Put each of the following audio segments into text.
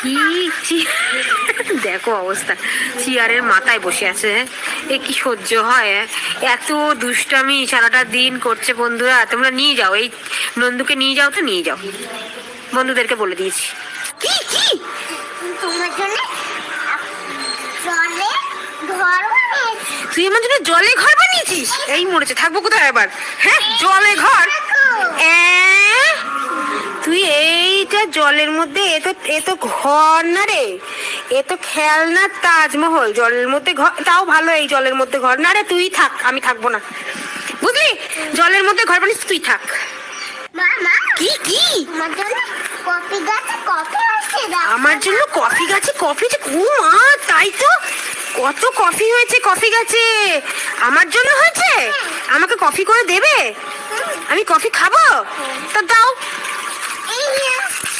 কি? দেখো অবস্থা। চেয়ারের মাথায় বসে আছে? এ কি সহ্য হয়? এত দুষ্টামি সারাটা দিন করছে বন্ধুরা। তোমরা নিয়ে যাও। এই নন্দুকে নিয়ে যাও তো নিয়ে যাও। বন্ধুদেরকে বলে দিয়েছি। কি কি? তোমার জন্য জলে ঘর তুই আমার জন্য জলে ঘর বানিয়েছিস? এই মরেছে। থাকব কোথায় এবার হ্যাঁ জলে ঘর? তুই এইটা জলের মধ্যে এ তো এ তো ঘর না রে। এ তো খেলনার তাজমহল জলের মধ্যে ঘর তাও ভালো এই জলের মধ্যে ঘর। না রে তুই থাক আমি থাকব না। বুঝলি? জলের মধ্যে ঘর বানিস তুই থাক। কি কি? আমার জন্য কফি গাছে কফি যে ও মা তাই তো? কত কফি হয়েছে কফি গাছে? আমার জন্য হয়েছে? আমাকে কফি করে দেবে? আমি কফি খাব? তা দাও।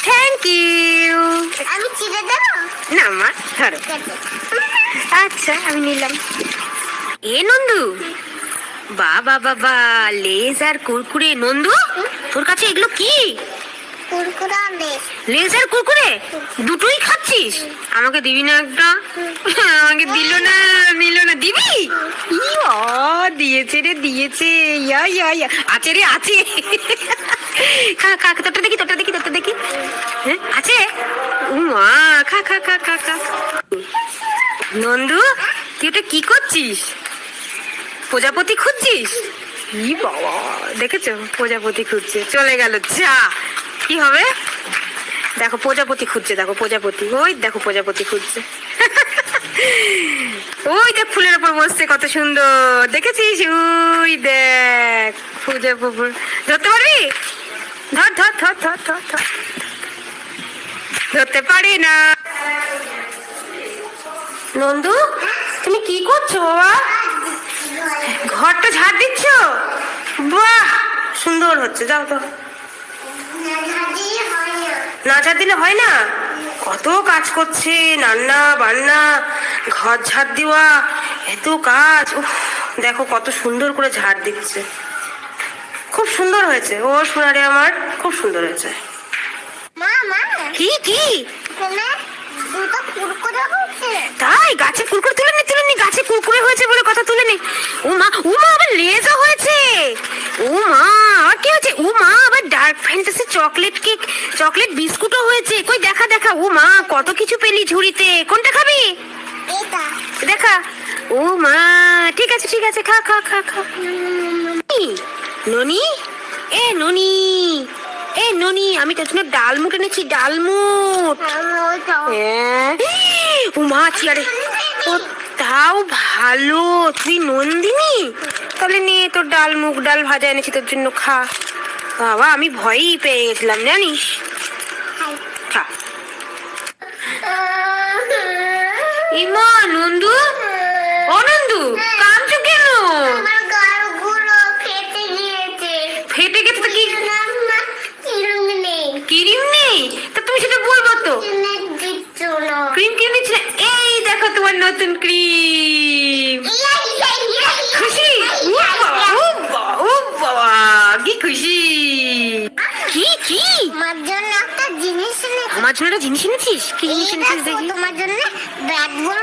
থ্যাংক ইউ আমি চিড়ে দেবো না মা ধরো। আচ্ছা আমি নিলাম। এ নন্দু। বাবা বাবা লেজ আর কুরকুরে। নন্দু তোর কাছে এগুলো কি? কুরকুরা বেশ লেজ। আর কুরকুরে? দুটোই খাচ্ছিস? আমাকে দিবি না একটা? আমাকে দিল না নিল না। দিবি? দিয়েছে রে দিয়েছে। ইয়া ইয়া ইয়া। আছে রে আছে। খা খা তোরটা দেখি তোরটা দেখি তোরটা দেখি। হ্যাঁ আছে? মা খা খা খা খা খা। নন্দু, তুই ওটা কি করছিস? প্রজাপতি খুঁজছিস? ই বাবা, দেখেছ? প্রজাপতি খুঁজছে। চলে গেল, যা। কি হবে? দেখো, প্রজাপতি খুঁজছে, দেখো, প্রজাপতি। ওই দেখো, প্রজাপতি খুঁজছে। ওই দেখ, ফুলের উপর বসছে, কত সুন্দর। দেখেছিস? ওই দেখ প্রজাপতি ধরতে পারবি? ধর ধর ধর ধর ধর ধর ধরতে পারি না। নন্দু, তুমি কি করছ বাবা? ঘরটা ঝাড় দিচ্ছ? বাহ, সুন্দর হচ্ছে, যাও তো না ঝাড় দিলে হয় না? কত কাজ করছে, রান্না, বান্না, ঘর ঝাড় দেওয়া, এত কাজ। দেখো কত সুন্দর করে ঝাড় দিচ্ছে। খুব সুন্দর হয়েছে। ও সোনারে আমার খুব সুন্দর হয়েছে। মা মা। কি কি? তাই? গাছে কুরকুরে তুলে নি তুলে নি। গাছে কুরকুরে হয়েছে বলে কথা তুলে নি। ও মা ও মা আবার লেজও হয়েছে। ও মা আর কি হয়েছে? ও মা আবার Dark Fantasy chocolate cake chocolate বিস্কুটও হয়েছে। কই দেখা দেখা। ও মা কত কিছু পেলি ঝুড়িতে। কোনটা খাবি? দেখা। ও মা ঠিক আছে ঠিক আছে খা খা খা খা। ননি? এ ননি! এ ননি, আমি তোর জন্য ডালমুট এনেছি ডালমুট খাব। হ্যাঁ। চেয়ারে ও, তাও ভালো, তুই নন্দিনী? তাহলে নে, তোর ডাল মুগ ডাল ভাজা এনেছি তোর জন্য, খা। বাবা, আমি ভয়ই পেয়ে গেছিলাম, জানিস? খা। ইমা নন্দু? ও নন্দু কাঁদছো কেন আমার গালগুলো ফেটে গিয়েছে ফেটে গেছে তো কি না কিরম নেই ক্রিম নেই তা তুমি সেটা বলব তো। ক্রিম কিনে দিচ্ছি এই দেখো তোমার নতুন ক্রিম খুশি? কি খুশি কি কি আমার জন্য একটা জিনিস এনেছি আমার জন্য একটা জিনিস এনেছিস? কি জিনিস এনেছিস দেখো, তোমার জন্য ব্যাট বল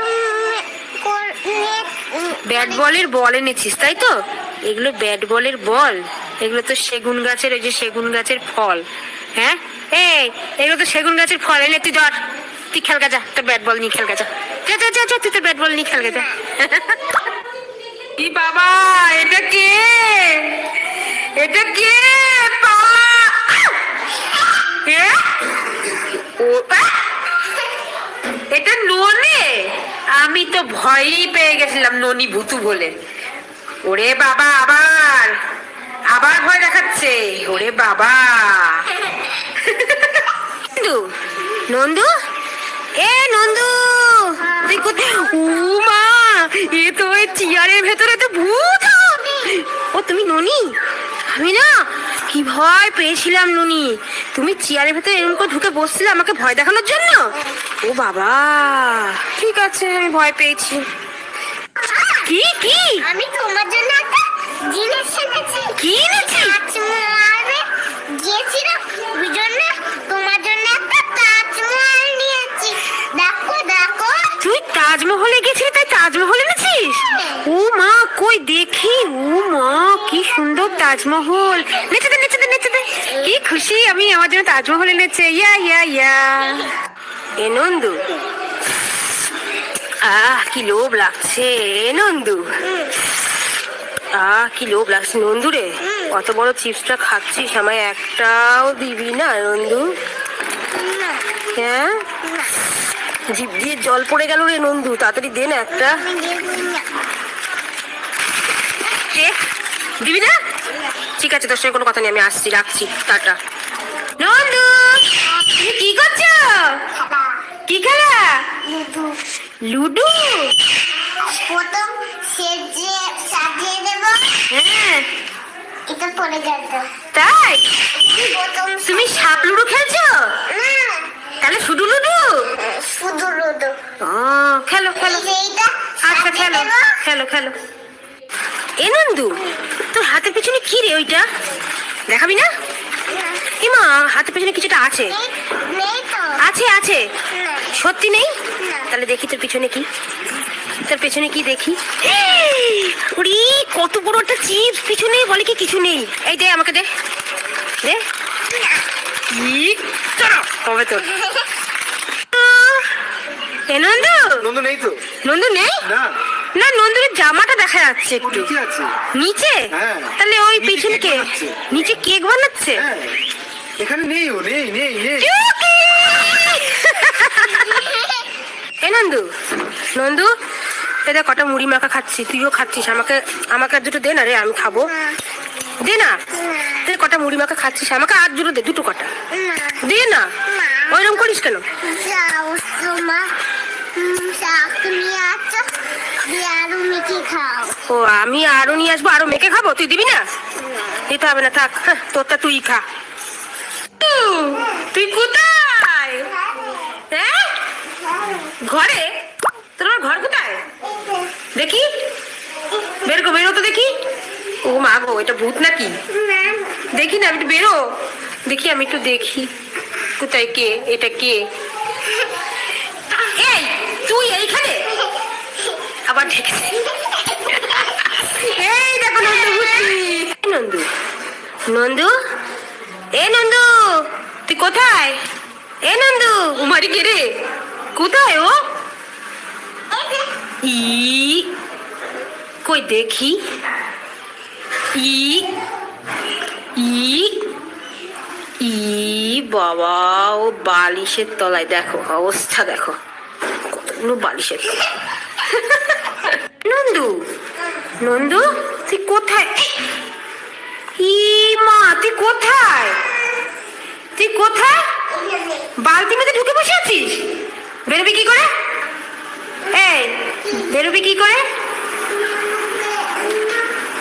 ব্যাট বলের বল এনেছিস তাই তো? এগুলো ব্যাট বলের বল। এগুলো তো সেগুন গাছের ওই যে সেগুন গাছের ফল। হ্যাঁ? এই, এগুলো তো সেগুন গাছের ফল। এনে তুই ধর। তুই খেল গা যা তোর ব্যাট বল নিয়ে খেল গা যা যা যা তুই তোর ব্যাট বল নিয়ে খেল গা যা কি বাবা, এটা কে? এটা কে? আহ! এটা ননে? আমি তো ভয়ই পেয়ে গেছিলাম ননি ভুতু বলে। ওরে বাবা, আবার। আবার ভয় দেখাচ্ছে। ওরে বাবা। নন্দু নন্দু? এ নন্দু, তুই কোথায়? ও মা, এ তো ওই চেয়ারের ভেতরে তো ভূত। ও, তুমি ননি? আমি না কি ভয় পেয়েছিলাম নুনি। তুমি চেয়ারের ভেতরে এরকম করে ঢুকে বসছিলে আমাকে ভয় দেখানোর জন্য? ও বাবা, ঠিক আছে, আমি ভয় পেয়েছি। কি কি? আমি তোমার তাজমহলে গেছিলি তাই তাজমহল এনেছিস? ও মা, কই দেখি। ও মা, কি সুন্দর তাজমহল। নেচে দে নেচে দে নেচে দে। কি খুশি আমি আমার জন্য তাজমহল এনেছে। ইয়া ইয়া ইয়া। এ নন্দু। আহ, কি লোভ লাগছে। এ নন্দু। আহ, কি লোভ লাগছে। নন্দু রে, কত বড় চিপসটা খাচ্ছিস? আমায় একটাও দিবি না, নন্দু? হ্যাঁ? জিভ দিয়ে জল পড়ে গেল রে নন্দু তাড়াতাড়ি দে না একটা। দেবো না? ঠিক আছে তোর সঙ্গে কোনো কথা নেই আমি আসছি রাখছি টাটা। নন্দু তুমি কি করছ? কি খেলা? লুডু। লুডু? প্রথম সেজে সাজিয়ে দেব। হ্যাঁ। এটা পড়ে যাবে। তাই? তুমি সাপ লুডু খেলছো? না। তাহলে শুধু লুডু? শুধু লুডু। ও খেলো খেলো। আচ্ছা খেলো খেলো খেলো। এ নন্দু তোর হাতের পিছনে কি রে ওইটা? দেখাবি না? এমা হাতের পিছনে কিছুটা আছে। নেই- নেই আছে আছে। সত্যি নেই? তাহলে দেখি তোর পিছনে কি। তোর পেছনে কি দেখি? উড়ি কত বড় একটা চিপস পিছনে বলে কি কিছু নেই? এই দে আমাকে দে। দে। ই, হবে তোর এ নন্দু? নন্দু নেই তো। নন্দু নেই? না। না জামাটা দেখা যাচ্ছে একটু। নিচে হ্যাঁ। তাহলে ওই পিছনে কে? নিচে কেক বানাচ্ছে? হ্যাঁ। এখানে নেই ও নেই নেই নেই। এ নন্দু নন্দু এটা কটা মুড়ি মাখা খাচ্ছি তুইও খাচ্ছিস আমাকে আমাকে আর দুটো দে না রে আমি খাব। দে না। তুই কটা মুড়ি মাখা খাচ্ছিস আমাকে? আর দুটো দে দুটো কটা। না দে না। ওইরকম করিস কেন? দিয়ে ও আমি আরও নিয়ে আসব আরও মেখে খাব? তুই দিবি না? দিতে হবে না থাক। হ্যাঁ, তোরটা তুই খা। তুই কোথায়? হ্যাঁ? ঘরে? তোর ঘর কোথায়? দেখি। বের বেরো তো দেখি। ও মা গো এটা ভূত নাকি? দেখি না আমি একটু বেরো। দেখি আমি একটু দেখি। কোথায় কে? এটা কে? এই তুই এইখানে? আবার দেখেছি। এই দেখো নন্দু নন্দু। নন্দু? এ নন্দু তুই কোথায়? এ নন্দু উমারি কে রে? কোথায় ও? ই কই দেখি। ই ই ই, বাবা, ও বালিশের তলায়, দেখো, অবস্থা দেখো। কতগুলো বালিশের নন্দু নন্দু, তুই কোথায়? ই, মা, তুই কোথায়? তুই কোথায়? বালতি মধ্যে ঢুকে বসে আছিস? বেরোবি কি করে? এই, বেরোবি কি করে?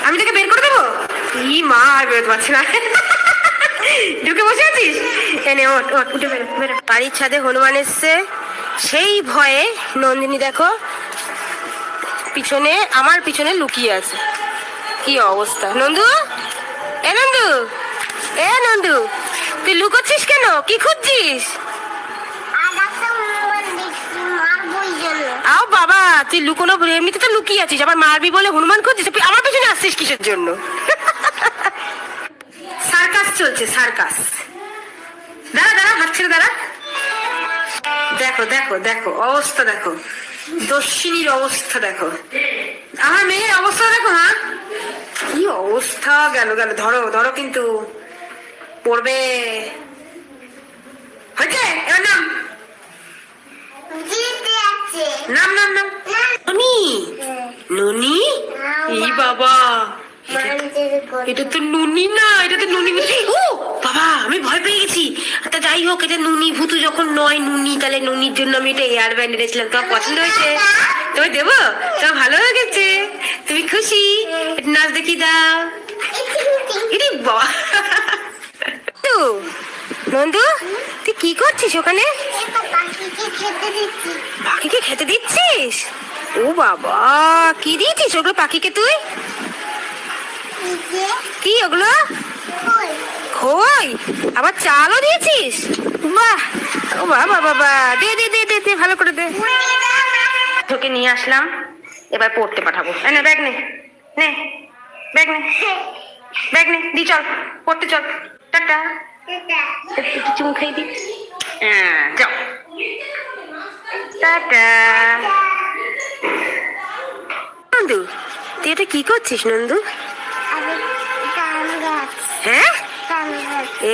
আমি তোকে বের করে দেবো? ই মা, আর বেরোতে পারছি না। ঢুকে বসে আছিস? এনে ওট ওট উঠে বেরো বেরো। বাড়ির ছাদে হনুমান এসছে। সেই ভয়ে, নন্দিনী দেখো, পিছনে, আমার পিছনে লুকিয়ে আছে। কি অবস্থা? নন্দু? এ নন্দু? এ নন্দু, তুই লুকোচ্ছিস কেন? কি খুঁজছিস আর একটা মোবাইল দেখছি মারবই জন্য আও বাবা, তুই লুকোনো এমনিতে তো লুকিয়ে আছিস, আবার মারবি বলে হনুমান খুঁজছিস? তুই আমার পেছনে আসছিস কিসের জন্য? সার্কাস চলছে, সার্কাস। দাঁড়া দাঁড়া, হাত ছেড়ে দাঁড়া। দেখো দেখো দেখো, অবস্থা দেখো। দস্যিনীর অবস্থা দেখো। আমার মেয়ের অবস্থা দেখো হ্যাঁ? কি অবস্থা গেল গেল। ধরো ধরো কিন্তু পড়বে হয়েছে এবার নাম জিতে আছে নাম নাম নাম। ননি। ননি? এই বাবা। এটা তো নুনি না এটা তো নুনি ও বাবা আমি ভয় পেয়ে গেছি। তা যাই হোক এটা নুনি ভূতু যখন নয় নুনি তাহলে নুনির জন্য আমি এটা এয়ার ব্যান্ড এনেছিলাম। তোমার পছন্দ হয়েছে? তোমায় দেবো? তোমার ভালো হয়ে গেছে তুমি খুশি? নাচ দেখি দাও। ইরে বাবা। তো নন্দু, তুই কি করছিস ওখানে? পাখিকে খেতে দিচ্ছিস? ও বাবা, কি দিয়েছিস ওগুলো পাখিকে তুই? কি ওগুলো? খই। আবার চালও দিয়েছিস? বাহ, ও বাবা বাবা। দে দে দে দে ভালো করে দে। তোকে নিয়ে আসলাম, এবার পড়তে পাঠাবো। নে, ব্যাগ নে নে, ব্যাগ নে ব্যাগ নে, দি, চল, পড়তে চল। টাটা। একটু একটু চুমু খাই দি হ্যাঁ যাও। টাটা। নন্দু তুই এটা কি করছিস নন্দু? আমি কাম গাছ। হ্যাঁ?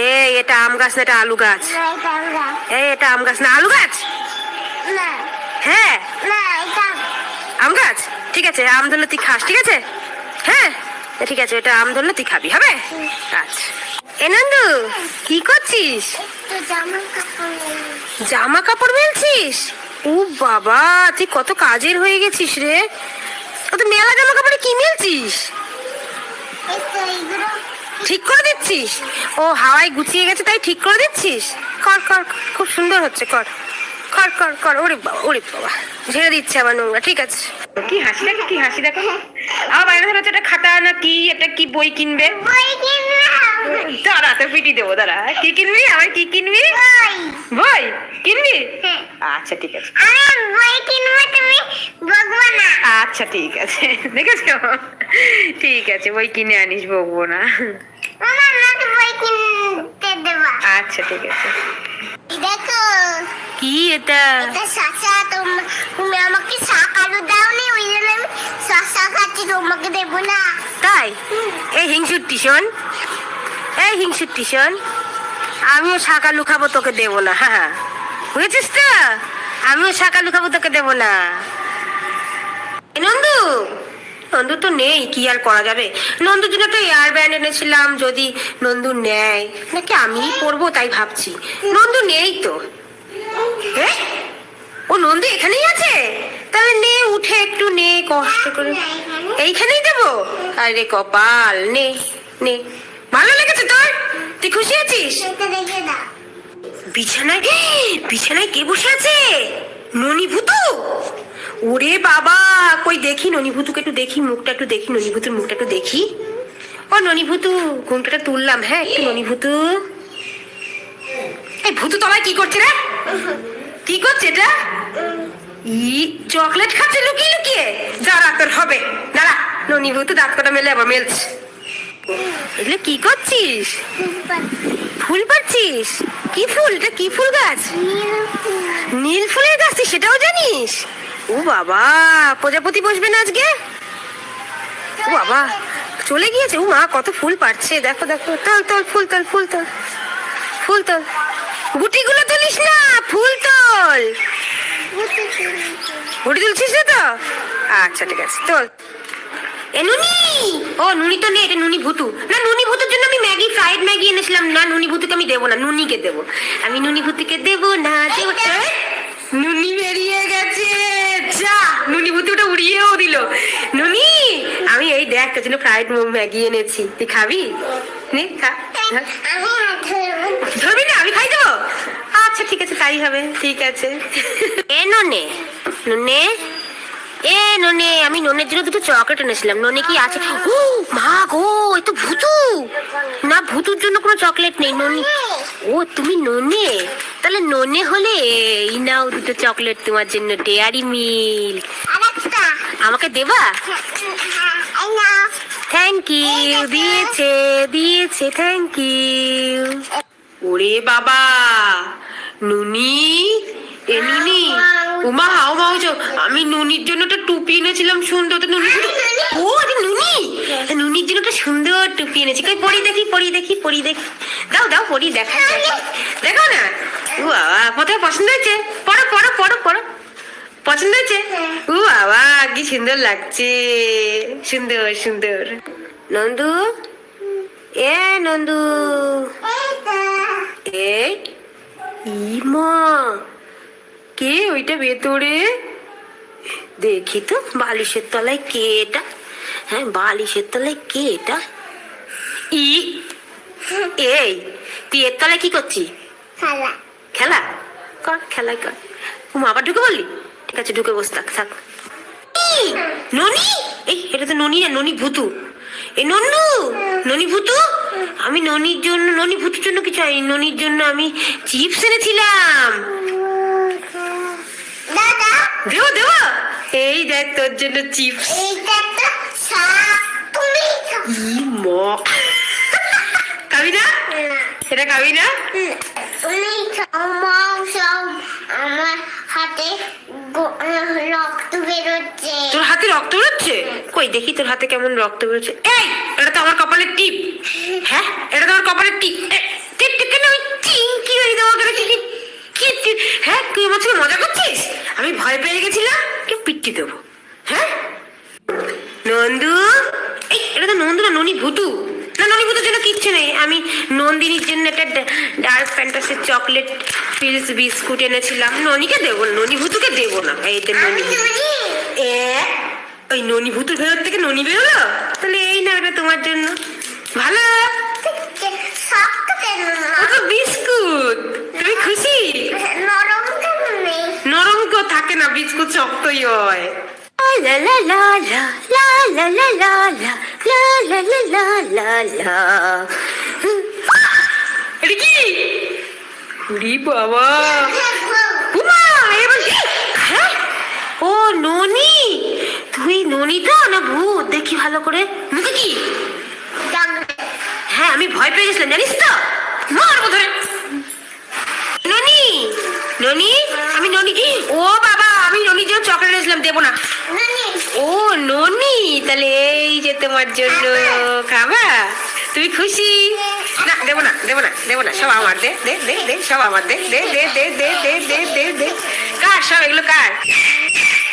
এই এটা আম গাছ না এটা আলু গাছ। এই এটা আম গাছ না আলু গাছ? হ্যাঁ? আম গাছ? ঠিক আছে আম ধরলে তুই খাস ঠিক আছে? হ্যাঁ? ঠিক আছে এটা আম ধরলে তুই খাবি হবে? আচ্ছা। এ নন্দু কি করছিস? জামা কাপড় মেলছিস? ও বাবা তুই কত কাজের হয়ে গেছিস রে। ও তো মেলা জামা কাপড়ে কি মেলছিস? ঠিক করে দিচ্ছিস? ও হাওয়ায় গুছিয়ে গেছে তাই ঠিক করে দিচ্ছিস? কর কর খুব সুন্দর হচ্ছে কর। কর কর কর ওরে বাবা ওরে বাবা। ঝেড়ে দিচ্ছে আবার নোংরা ঠিক আছে। কি হাসি দেখো কি হাসি দেখো। আমার বাইরে ধরে এটা খাতা না কি? এটা কি বই কিনবে? দাঁড়া তো পিটি দেবো দাঁড়া। কি কিনবি? আমার কি কিনবি? বই। কিনবি? হ্যাঁ। আচ্ছা ঠিক আছে। বই কিনবো তুমি? বকবো না আচ্ছা ঠিক আছে। দেখেছ? ঠিক আছে বই কিনে আনিস বকবো না আচ্ছা ঠিক আছে। দেখো কি এটা? এটা শশা তোম- আমাকে শাক আলু দাওনি ওই জন্য আমি শশা খাচ্ছি তোমাকে দেবো না। তাই? এই হিংসুর টিশন এই হিংসুর টিশন আমিও শাকালু খাব তোকে দেবো না। হ্যাঁ হ্যাঁ বুঝেছিস তো? আমিও শাকালু খাব তোকে দেবো না। নন্দু! নন্দু তো নেই কি আর করা যাবে? নন্দুর জন্য তো এয়ার ব্যান্ড এনেছিলাম যদি নন্দু নেয়। নাকি আমি পরবো তাই ভাবছি। নন্দু নেই তো। হ্যাঁ ও নন্দু এখানেই আছে? তাহলে নে উঠে একটু নে কষ্ট করে। এইখানেই দেবো? আরে কপাল নে নে। ভালো লেগেছে তোর? তুই খুশি আছিস? বিছানায় বিছানায় কে বসে আছে? ননিভূতু ওরে বাবা কই দেখি ননিভূতুকে একটু দেখি মুখটা একটু দেখি ননিভূতুর মুখটা একটু দেখি। ও ননিভূতু ঘুমটাটা তুললাম হ্যাঁ একটু ননিভূতু। এই ভূতু তলায় কি করছে রে? কি করছে এটা? ই চকলেট খাচ্ছে লুকিয়ে লুকিয়ে। দাঁড়া তোর হবে। দাঁড়া ননিভূতু দাঁত কটা মেলে আবার মেলছে। এগুলো কি করছিস? ফুল পাচ্ছিস কি ফুল? এটা কি ফুল গাছ? নীল ফুলের গাছ তুই সেটাও জানিস? ও বাবা, প্রজাপতি বসবে না আজকে? ও বাবা, চলে গিয়েছে। ও মা, কত ফুল পাচ্ছে দেখো দেখো। তোল তোল, ফুল তোল ফুল তোল। ফুল তোল। গুটিগুলো তুলিস না, ফুল তোল। গুটি তুলছিস না তো? আচ্ছা ঠিক আছে, তোল। এ নুনি! ও, নুনি তো নেই, এটা নুনি ভুতু। না, নুনি ভুতুর জন্য আমি ম্যাগি, ফ্রাইড ম্যাগি এনেছিলাম। না, নুনি ভুতুকে আমি দেবো না, নুনিকে দেবো। আমি নুনি ভুতুকে দেবো না, দেবো। নুনি বেরিয়ে গেছে। যা, নুনি ভুতুটা উড়িয়েও দিল। নুনি, আমি এই দেখ, তোর জন্য ফ্রাইড ম্যাগি এনেছি। তুই খাবি? নে, খা। ধরবি না, আমি খাই দেবো আচ্ছা ঠিক আছে, তাই হবে, ঠিক আছে। এ ননে ননে, এ ননে, আমি ননের জন্য দুটো চকলেট এনেছিলাম। ননে কি আছে? ও মা গো, এ তো ভুতু। না, ভুতুর জন্য কোনো চকলেট নেই, ননি। ও, তুমি ননে? তাহলে ননে হলে এই নাও দুটো চকলেট তোমার জন্য, ডেয়ারি মিল্ক। আমাকে দেবা? থ্যাংক ইউ দিয়েছে দিয়েছে থ্যাংক ইউ ওরে বাবা, নুনি, এ নুনি, উমা, হাও মাউজ আমি নুনির জন্য একটা টুপি এনেছিলাম সুন্দর তো নুনি। ও, আরে নুনি নুনির জন্য একটা সুন্দর টুপি এনেছি। কই, পরি দেখি পরি দেখি পরি দেখি। দাও দাও, পরি, দেখা দেখো না? ও বাবা, কোথায় পছন্দ হয়েছে? পড়ো পড়ো পড়ো পড়ো। পছন্দ হয়েছে? ও বাবা, কি সুন্দর লাগছে। সুন্দর সুন্দর। নন্দু? এ, নন্দু। তো এই ইমা। কে ওইটা ভেতরে? দেখি তো, বালিশের তলায় কে এটা? হ্যাঁ বালিশের তলায় কে এটা? ই? এই তুই এর তলায় কি করছিস? খালা। খেলা? কর খেলাই কর। হুম আবার ঢুকে বললি ঠিক আছে ঢুকে বস থাক থাক। ই, ননি? এই এটা তো ননি না ননি ভুতু। এই নন্নু? ননি ভুতু? আমি ননির জন্য ননি ভুতুর জন্য কিছু ননির জন্য আমি চিপস এনেছিলাম। দাদা। দেবো দেবো? এই দেখ তোর জন্য চিপস এইটা তুমি ই ম। খাবি না? এটা খাবি না? তুমি খাও সব আমার হাতে রক্ত বেরোচ্ছে। তোর হাতে রক্ত বেরোচ্ছে? কই দেখি তোর হাতে কেমন রক্ত বেরোচ্ছে। এই এটা তো আমার কপালের টিপ। হ্যাঁ এটা তো আমার কপালের টিপ। হ্যাঁ তুই আমার সাথে মজা করছিস? আমি ভয় পেয়ে গেছিলাম কি পিট্টি দেবো। হ্যাঁ? নন্দু? এই এটা তো নন্দু না ননি ভুতু। না ননি ভুতুর জন্য কিচ্ছু নেই। আমি নন্দিনীর জন্য একটা ডার্ক ফ্যান্টাসির চকলেট ফিলস বিস্কুট এনেছিলাম। ননিকে দেবো না ননি ভুতুকে দেবো না। এই তো ননি এ ওই ননি ভুতুর ভেতর থেকে ননি বেরোলো? তাহলে এই না এটা তোমার জন্য। ভালো। বিস্কুট। তুমি খুশি? নরম নেই নরম কেউ থাকে না বিস্কুট শক্তই হয়। লা লা লা লা লা লা লা লা লা লা লা লা লা লা এটা কি? বাবা। উমা এবার হ্যাঁ? ও ননি? তুই ননি তো না ভূত? দেখি ভালো করে। মুখে কি? হ্যাঁ আমি ভয় পেয়ে গেছিলাম জানিস তো? মারবো ধরে। ননি আমি ননি ও বাবা আমি ননির জন্য চকলেট এনেছিলাম দেবো না ও ননি তাহলে এই যে তোমার জন্য খাবা তুমি খুশি না দেবো না দেবো না দেবো না সব আমার দে দে দে দে সব আমার দে দে দে দে দে দে দে দে দে কার সব এগুলো কার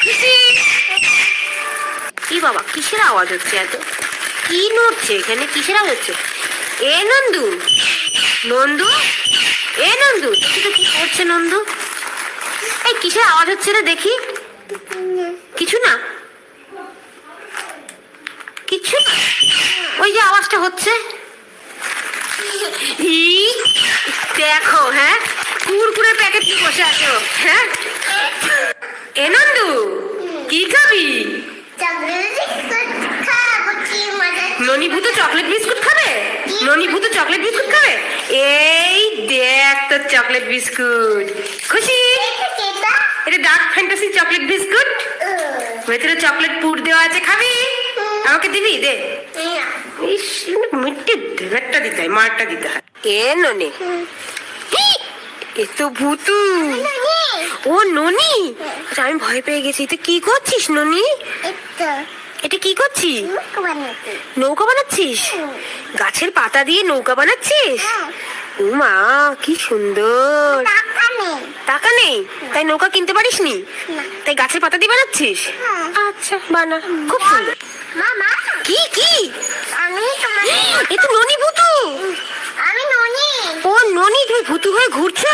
খুশি কি বাবা কিসের আওয়াজ হচ্ছে এত কি নড়ছে এখানে কিসের আওয়াজ হচ্ছে এ নন্দু নন্দু এ নন্দু তো কি করছে নন্দু? এই কিসের আওয়াজ হচ্ছে রে দেখি। কিছু না। কিছু ওই যে আওয়াজটা হচ্ছে। দেখো হ্যাঁ? কুরকুরে প্যাকেট নিয়ে বসে আছো হ্যাঁ? এ নন্দু, কি খাবি? ননি ভূত চকলেট বিস্কুট খাবে? ননি ভূত চকলেট বিস্কুট খাবে? এই দেখ তোর চকলেট বিস্কুট। খুশি? এটা ডার্ক ফ্যান্টাসি চকলেট বিস্কুট। ভেতরে চকলেট পুর দেওয়া আছে খাবি? আমাকে দিবি? দে। মিট্টে দেবেরটা দিতে হয় মারটা দিতে হয়। এ ননি। এ তো ভূতু। ও ননি? আচ্ছা, আমি ভয় পেয়ে গেছি। তুই কি করছিস ননি? এটা কি করছিস? নৌকা বানাচ্ছিস? গাছের পাতা দিয়ে নৌকা বানাচ্ছিস? ও মা কি সুন্দর। টাকা নেই। তাই নৌকা কিনতে পারিস নি। তাই গাছের পাতা দিয়ে বানাচ্ছিস? আচ্ছা বানা। খুব সুন্দর। কি কি? এ তো ননি ভুতু। আমি ননি। ও ননি তুমি ভুতু হয়ে ঘুরছো?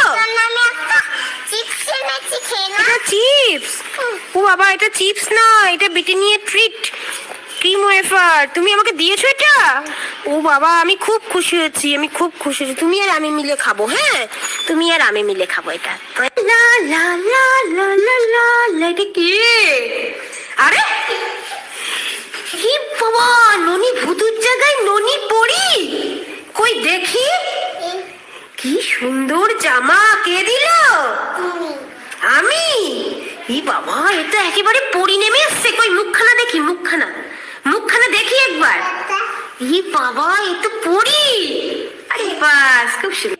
এটা চিপস? ও বাবা, এটা চিপস না, এটা ব্রিটানিয়া ট্রিট। ক্রিম ওয়েফার, তুমি আমাকে দিয়েছ এটা? ও বাবা, আমি খুব খুশি হয়েছি, আমি খুব খুশি হয়েছি। তুমি আর আমি মিলে খাব হ্যাঁ? তুমি আর আমি মিলে খাব এটা। লা লা লা লা লা লা লা, এটা কি? আরে! কি বাবা ননি ভুতুর জায়গায় ননি পড়ি? কই দেখি? কি সুন্দর জামা কে দিল? আমি। ই বাবা এটা একেবারে পরি নেমে এসছে। কই মুখখানা দেখি মুখখানা। মুখখানা দেখি একবার। ই বাবা এ তো পরি। আরে বাস খুব সুন্দর।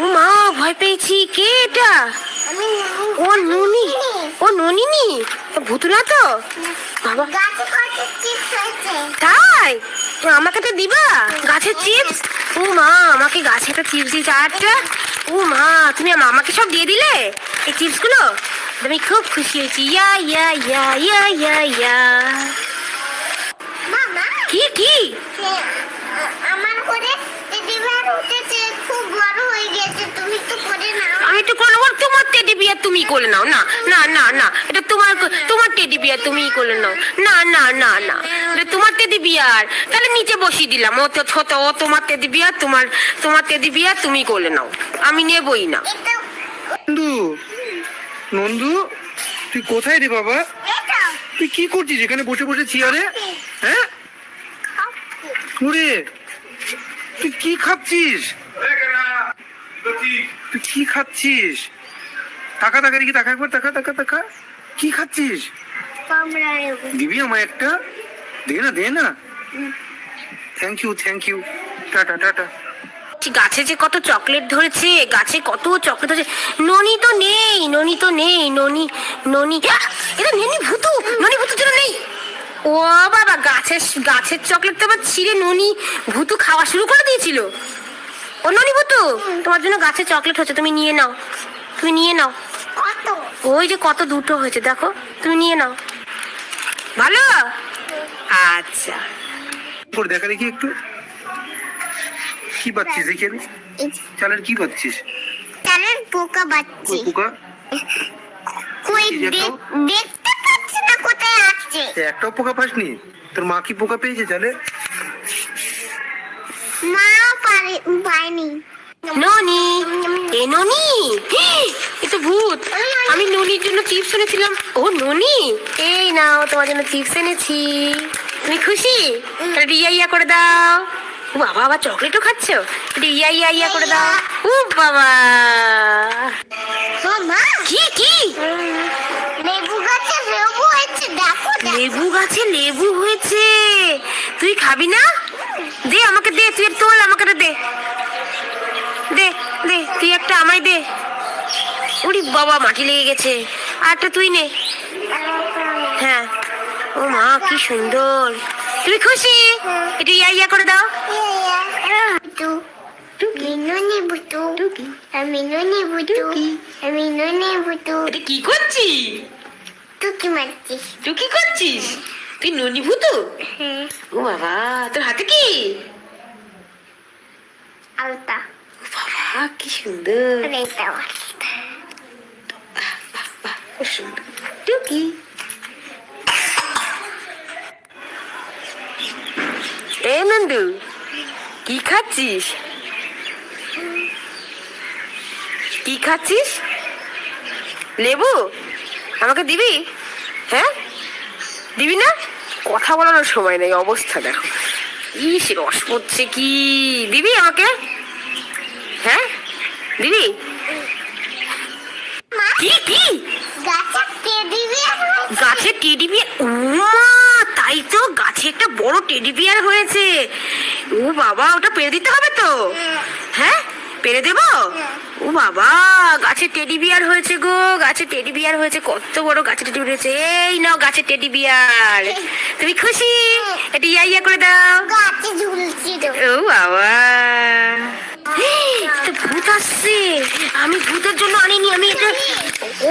ও মা ভয় পেয়েছি। কে এটা? ও ননি। ও ননিনি? ভুতুরা তো? বাবা। তাই? আমাকে তো দিবা? গাছের চিপস ও মা আমাকে গাছে একটা চিপস দিয়ে চারটা ও মা তুমি আম- আমাকে সব দিয়ে দিলে? এই চিপসগুলো আমি খুব খুশি হয়েছি। ইয়া ইয়া ইয়া ইয়া ইয়া ইয়া। কি কি? আমার উঠেছে। আমি তো কোনো তোমার টেডি বিয়ার তুমি করে নাও না না না না এটা তোমার তোমার টেডি বিয়ার তুমিই করে নাও না না না না এটা তোমার টেডি বিয়ার তাহলে নিচে বসিয়ে দিলাম ও তো ছোট ও তোমার টেডি বিয়ার তোমার তোমার টেডি বিয়ার তুমি করে নাও আমি নেবই না। নন্দু নন্দু তুই কোথায় রে বাবা? তুই কি করছিস এখানে বসে বসে চেয়ারে হ্যাঁ? তুই কি খাচ্ছিস? তুই কি খাচ্ছিস? টাকা টাকা দেখি টাকা একবার টাকা টাকা টাকা কি খাচ্ছিস? দিবি আমায় একটা? দে না দে না। Thank you thank you tata tata. গাছে যে কত চকলেট ধরেছে গাছে কত চকলেট ধরেছে। ননি তো নেই ননি তো নেই ননি ননি! এটা নেনি ভুতু ননি ভুতু জন্য নেই। ও বাবা গাছের গাছের চকলেট তো আবার ছিঁড়ে ননি ভুতু খাওয়া শুরু করে দিয়েছিল। ও তোমার জন্য গাছে চকলেট হচ্ছে তুমি নিয়ে নাও। তুমি নিয়ে নাও। ওই যে কত দুটো হয়েছে দেখো তুমি নিয়ে নাও। ভালো? আচ্ছা। করে দেখা দেখি একটু। কি পাচ্ছিস দেখি আমি? চালের কি পাচ্ছিস? চালের পোকা বাচ্চি পোকা? কই দেখতে পাচ্ছি না কোথায় আছে একটাও পোকা পাসনি? তোর মা কি পোকা পেয়েছে চালে? মাও পায়নি ননি! এ ননি! এ তো ভূত! আমি ননির জন্য চিপস এনেছিলাম। ও ননি! এই নাও তোমার জন্য চিপস এনেছি। তুমি খুশি? তাহলে ইয়া করে দাও। বাবা আবার চকলেটও খাচ্ছ? এটা ইয়া ইয়া করে দাও। ও বাবা! কি কি? লেবু গাছে লেবু হয়েছে দেখো। লেবু গাছে লেবু হয়েছে। তুই খাবি না? দে আমাকে দে তুই তোল আমাকে দে। দে দে তুই একটা আমায় দে। উড়ি বাবা মাটি লেগে গেছে। আর একটা তুই নে। হ্যাঁ। ও মা কি সুন্দর। তুমি খুশি? একটু ইয়া ইয়া করে দাও। কি করছিস? তুই তুই কি করছিস? তুই ননি ভূতু হ্যাঁ ও বাবা তোর হাতে কি? আলতা। বাবা কি সুন্দর। এ নন্দু কি খাচ্ছিস? কি খাচ্ছিস? লেবু? আমাকে দিবি? হ্যাঁ? দিবি না? কথা বলানোর সময় নেই অবস্থা দেখো। ইস রস পড়ছে কি? দিবি আমাকে? হ্যাঁ? দিবি? কি কি? গাছে টেডি বিয়ার তাই তো গাছে একটা বড় টেডি বিয়ার হয়েছে। ও বাবা ওটা পেরে দিতে হবে তো? হ্যাঁ। পেরে দেব? ও বাবা গাছে টেডি বিয়ার হয়েছে গো গাছে টেডি বিয়ার হয়েছে কত বড় গাছে টেডি বিয়ার হয়েছে। এই নাও গাছে টেডি বিয়ার তুমি খুশি? এটা ইয়া ইয়া করে দাও। গাছে ঝুলছিল ও বাবা। ভূত আসছে। আমি ভূতের জন্য আনিনি আমি এটা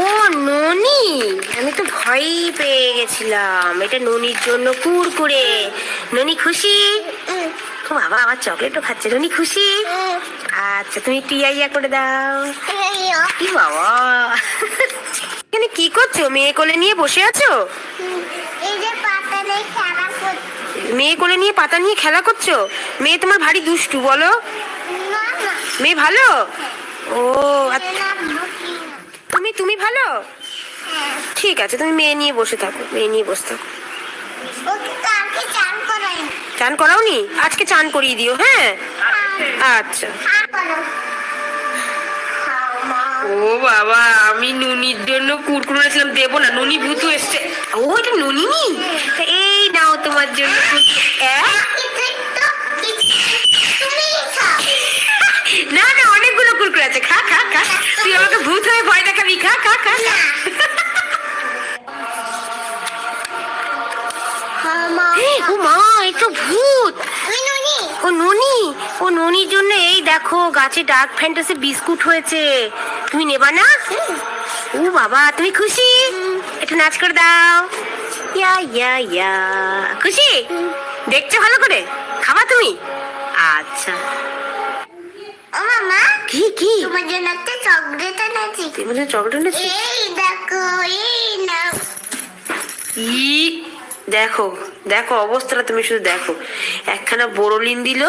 ও ননি। আমি তো ভয়ই পেয়ে গেছিলাম। এটা ননির জন্য কুরকুরে ননি খুশি? ও বাবা আবার চকলেটও খাচ্ছে ননি খুশি? আচ্ছা তুমি টিয়া ইয়া করে দাও। কি বাবা? এখানে কি করছ? মেয়ে কোলে নিয়ে বসে আছো? মেয়ে কোলে নিয়ে পাতা নিয়ে খেলা করছ? মেয়ে তোমার ভারী দুষ্টু, বলো। মেয়ে ভালো? ও আচ্ছা। তুমি তুমি ভালো? ঠিক আছে, তুমি মেয়ে নিয়ে বসে থাকো, মেয়ে নিয়ে বসে থাকো। চান করাওনি? আজকে চান করিয়ে দিও হ্যাঁ? আচ্ছা। ও বাবা আমি নুনির জন্য কুরকুরে এনেছিলাম দেবো না নুনি ভূতু এসছে। ও এটা নুনি এই নাও তোমার জন্য। না না অনেকগুলো কুরকুরে আছে। খা খা খা। তুই আমাকে ভূত হয়ে ভয় দেখাবি খা খা খা। ও মা এ তো ভূত। ও ননি ও ননির জন্য এই দেখো গাছে ডার্ক ফ্যান্টাসি বিস্কুট হয়েছে। তুমি নেবা না? ও বাবা তুমি খুশি? একটু নাচ করে দাও। ইয়া ইয়া ইয়া। খুশি? দেখছ ভালো করে? খাবা তুমি? আচ্ছা। কি কি? তোমার জন্য একটা চকলেট এনেছি। বলে চকলেট এনেছিস? এই দেখো এই নাও। ই দেখো দেখো অবস্থাটা তুমি শুধু দেখো। একখানা বোরলিন দিল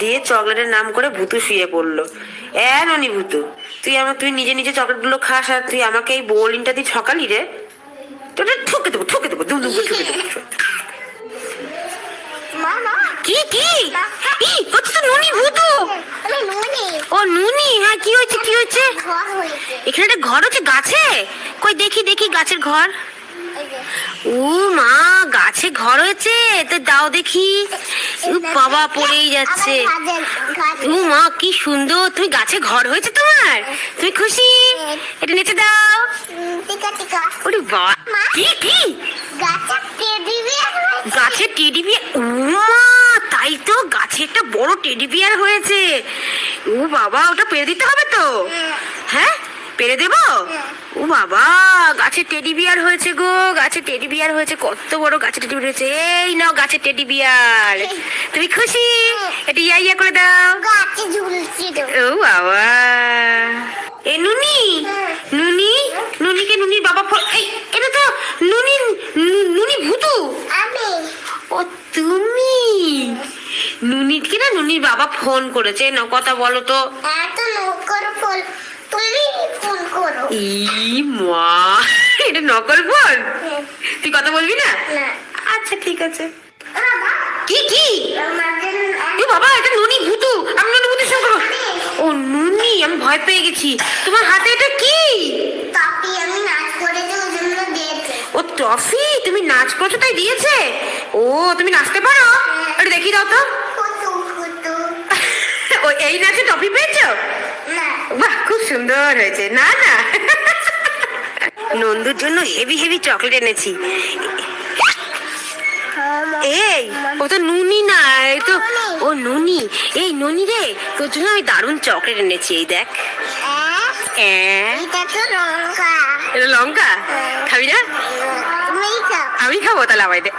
দিয়ে চকলেটের নাম করে ভুতু শুয়ে পড়ল। এ ননি ভুতু তুই আমার তুই নিজে নিজে চকলেটগুলো খাস আর তুই আমাকে এই বোরলিনটা দিয়ে ছকালি রে? তোটা ঠুকে দেবো ঠুকে দেবো দুম দুম ঠুকে দেবো কি কি? ই হচ্ছে তো নুনি ভুতু? ও নুনি হ্যাঁ কি হয়েছে কি হয়েছে? এখানে একটা ঘর হচ্ছে গাছে? কই দেখি দেখি গাছের ঘর। ও মা ঘর হয়েছে? তো দাও দেখি। বাবা পড়েই যাচ্ছে। গাছ- ও মা, কি সুন্দর। তুমি গাছে ঘর হয়েছে তোমার? তুমি খুশি? এটা নিচে দাও। ওরে বাবা কি কি? গাছের টেডি বিয়ার ও মা, তাই তো গাছে একটা বড় টেডি বিয়ার হয়েছে। ও বাবা, ওটা পেয়ে দিতে হবে তো? হ্যাঁ? পেরে দেবো? ও বাবা গাছে টেডি বিয়ার হয়েছে গো গাছের টেডি বিয়ার হয়েছে কত বড় গাছের টেডি বিয়ার হয়েছে। এই নাও গাছের টেডি বিয়ার তুমি খুশি? এটা ইয়া ইয়া করে দাও। গাছে ঝুলছিল ও বাবা। এ নুনি? নুনি? নুনিকে নুনির বাবা ফোন এই এটা তো নুনি নুনি ভুতু। আমি। ও তুমি? নুনিকে না নুনির বাবা ফোন করেছে। না কথা বলো তো। এত নকর ফোন করো ই মা। এটা নকল ফোন তুই কথা বলবি না? আচ্ছা ঠিক আছে। কি কি? এ বাবা এটা নুনি ভুতু। আমি নুনি সঙ্গে করব। ও নুনি আমি ভয় পেয়ে গেছি। তোমার হাতে এটা কি? পাপি আমি নাচ করেছি ওই জন্য দিয়েছে। ও টফি? তুমি নাচ করছ তাই দিয়েছে? ও তুমি নাচতে পারো? এটা দেখি দাও তো। ও এই নাচে টফি পেয়েছ? না। বাহ খুব সুন্দর হয়েছে। না না। নন্দুর জন্য হেভি হেভি চকলেট এনেছি। এই ও তো নুনি না এই তো ও নুনি। এই নুনি রে তোর জন্য আমি দারুণ চকলেট এনেছি এই দেখ। আহ, এটা লঙ্কা? খাবি না? আমি খাব তাহলে আমায় দে।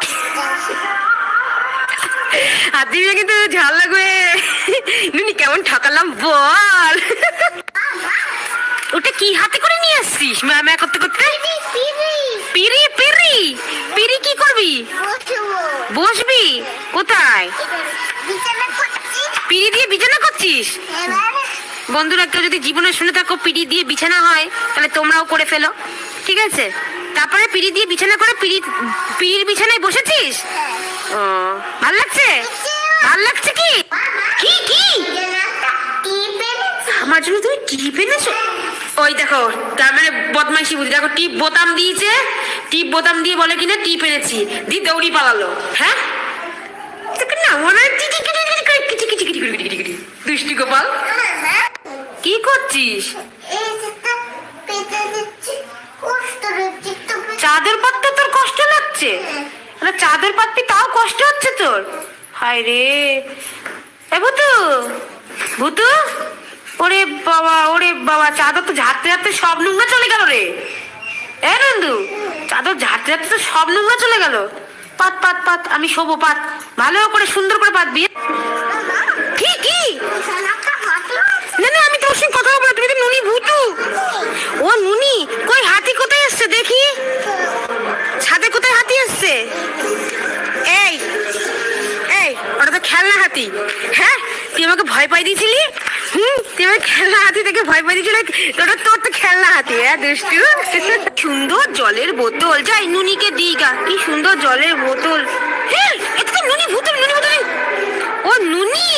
হাত দিবি না কিন্তু ঝাল লাগবে। নুনি কেমন ঠকালাম বল। ওটা কি হাতে করে নিয়ে আসছিস? ম্যামা করতে করতে? পিরি পিরি। পিরি কি করবি? বসবি। কোথায়? পিড়ি দিয়ে বিছানা করছিস? বন্ধুরা কেউ যদি জীবনে শুনে থাকো পিড়ি দিয়ে বিছানা হয় তাহলে তোমরাও করে ফেলো। ঠিক আছে? তারপরে পিড়ি দিয়ে বিছানা করে পিড়ি পিড়ির বিছানায় বসেছিস? ও ভালো লাগছে? ভালো লাগছে কি? কি কি? আমার জন্য তুমি টিপ এনেছো? ওই দেখো, তার মানে বদমাইশি বুঝি। দেখো, টিপ বোতাম দিয়েছে, টিপ বোতাম দিয়ে বলে কিনা, টিপ এনেছি দি দৌড়ি পালালো হ্যাঁ? না গোপাল, কি করছিস? চাদর পাততে তোর কষ্ট লাগছে? চাদর পাততে তাও কষ্ট হচ্ছে তোর? হায় রে। ভুতু ভুতু? ওরে বাবা ওরে বাবা, চাদর তো ঝাড়তে ঝাড়তে সব নোংরা চলে গেল রে। এ নন্দু, চাদর ঝাড়তে ঝাড়তে তো সব নোংরা চলে গেল। পাত পাত পাত, আমি শোবো, পাত। ভালো করে সুন্দর করে পাত বিয়ে কি কি? না না, আমি তোর সঙ্গে কথা বলব তুমি তো নুনি ভুতু। ও নুনি, কই হাতি কোথায় এসছে দেখি? ছাদে কোথায় হাতি এসছে? এই এই, ওটা তো খেলনা হাতি। হ্যাঁ তুই আমাকে ভয় পাই দিয়েছিলি? তুই খেলনা হাতি থেকে ভয় পাই দিয়েছিলি ওটা তোর তো খেলনা হাতি হ্যাঁ দুষ্টু? সুন্দর জলের বোতল, যাই নুনিকে দিই গা কি সুন্দর জলের বোতল। হ্যাঁ নুনি ভূতল নুনি ভূতল ও নুনি!